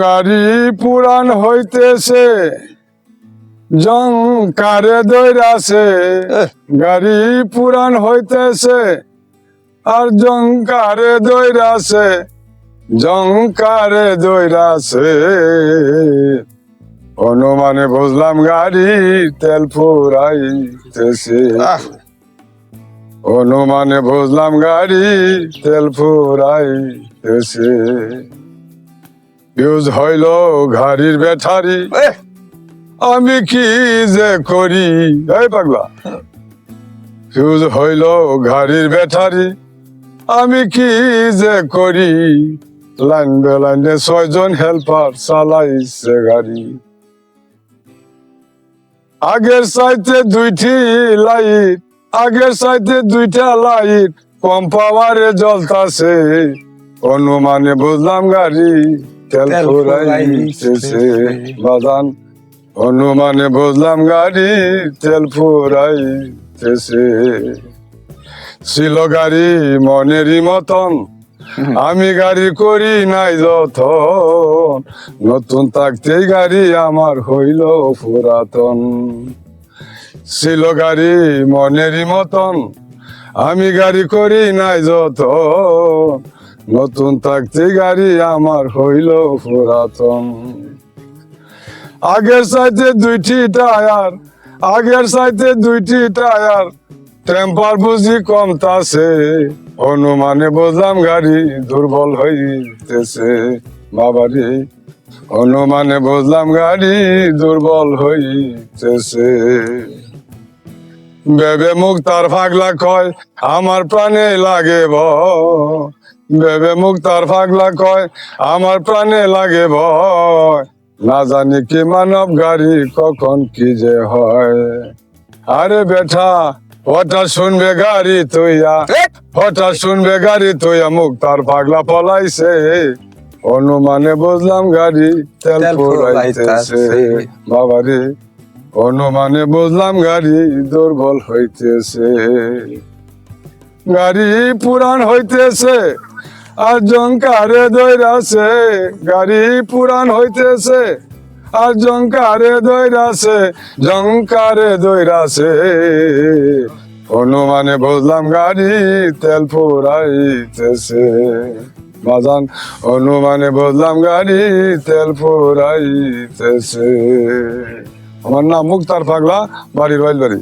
গাড়ি পুরান হইতেছে জংকারে দৈরাছে। এহ। গাড়ি পুরান হইতেছে আর জংকারে দৈরাছে জংকারে দৈরাছে। অনুমানে বুঝলাম গাড়ি তেল ফুরাইতেছে। অনুমানে বুঝলাম গাড়ি তেল ফুরাইতেছে। ইউজ হইল গাড়ির ব্যাটারি এ, আমি কি যে করি? এই পাগলা। ফিউজ হইল গাড়ির ব্যাটারি আমি কি যে করি? লাইন বেলাইনে ছয়জন হেল্পার চালাইছে গাড়ি। আগের সাইতে দুইটি লাইট আগের সাইতে দুইটা লাইট কম পাওয়ারে জ্বলতাছে। অনুমানে বুঝলাম গাড়ি। তেল ফুরাইতেছে। বাদান। অনুমানে বুঝলাম গাড়ি তেল ফুরাইতেছে ছিল গাড়ি মনেরই মতন আমি গাড়ি করি নাই যতন। নতুন থাকতেই গাড়ি আমার হইল পুরাতন। ছিল গাড়ি মনেরই মতন আমি গাড়ি করি নাই যতন। নতুন থাকতেই গাড়ি আমার হইল পুরাতন। আগের সাইতে দুইটি টায়ার, আগের সাইতে দুইটি টায়ার, টেম্পার বুঝি কমতাছে, অনুমানে বুঝলাম গাড়ি দুর্বল হইতেছে। বাবারি, অনুমানে বুঝলাম গাড়ি দুর্বল হইতেছে। বেবে মুখ তার ফাগলা কয়, আমার প্রাণে লাগে ভয় বেবে মুখ তার ফাগলা কয় আমার প্রাণে লাগে ভয়। না জানি কি মানব গাড়ি কখন কি যে হয়। আরে বেটা ওটা শুনবে গাড়ি তুইয়া। ওটা শুনবে গাড়ি তুইয়া মুখ তার পাগলা পলাইছে। অনুমানে বুঝলাম গাড়ি তেল ফুরাইতেছে। বাবারে অনুমানে বুঝলাম গাড়ি দুর্বল হইতেছে। গাড়ি পুরান হইতেছে। আর জঙ্কারে দৈরাছে, গাড়ি পুরান হইতেছে। আর জঙ্কারে দৈরাছে জঙ্কারে দৈরাছে। অনুমানে বুঝলাম গাড়ি তেল ফুরাইতেছে। বাজান অনুমানে বুঝলাম গাড়ি তেল ফুরাইতেছে। আমার নাম মুক্তার পাগলা বাড়ির বাইল বাড়ি